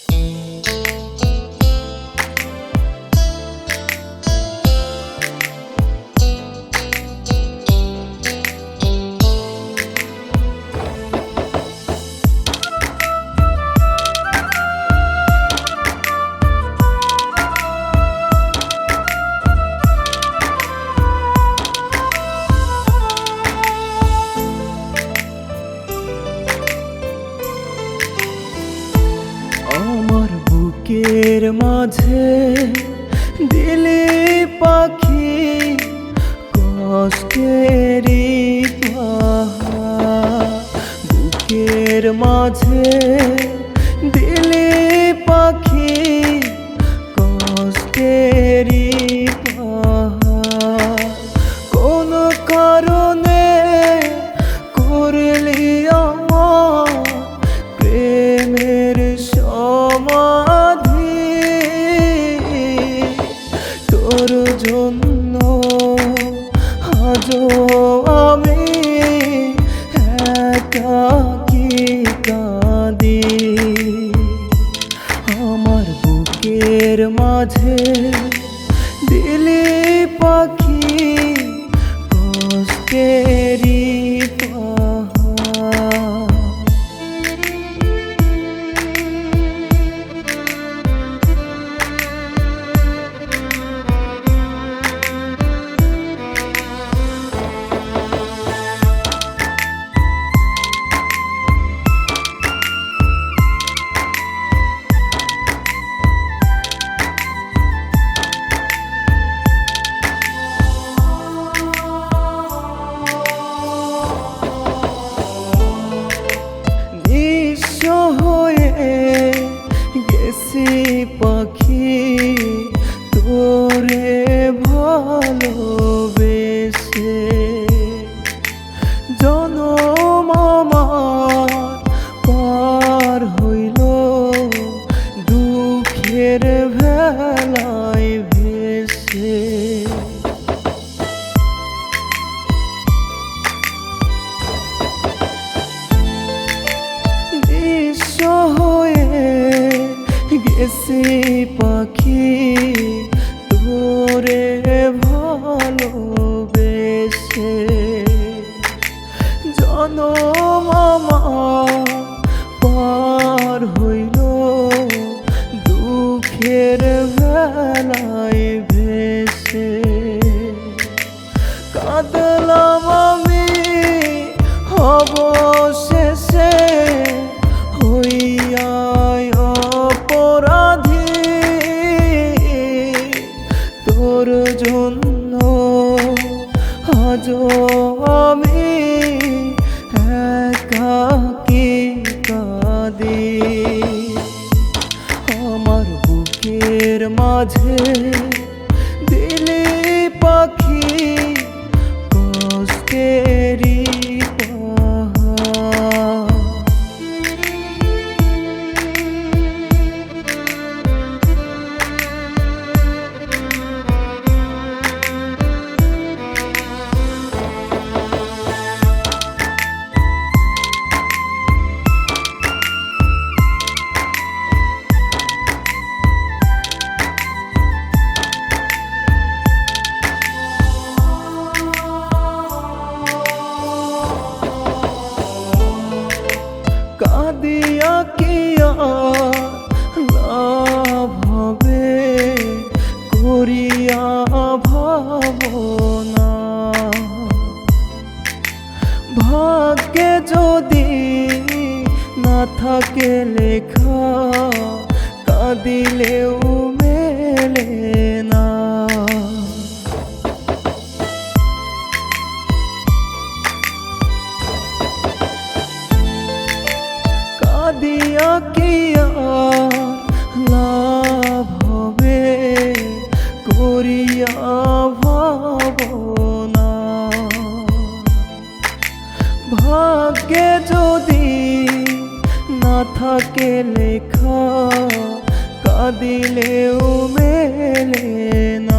আমার বুকের মাঝে দিলে পাখি কষ্টেরি। বুকের মাঝে que போய் গেছি পাখি তোরে ভালোবেসে। জনম আমার পার হইল দুঃখের বেলায় ভেসে। কাঁদলাম আমি অবশেষে আজও আমি একাকি কাঁদি? আমার বুকের মাঝে দিলি পাখি কষ্টেরই কাঁদিয়া কিয়া লাভ হবে? করিয়া ভাবনা। ভাগ্যে যদি না থাকে লেখা কাঁদিলেও ভাগ্যে যদি না থাকে লেখা কাঁদিলেও মেলে না।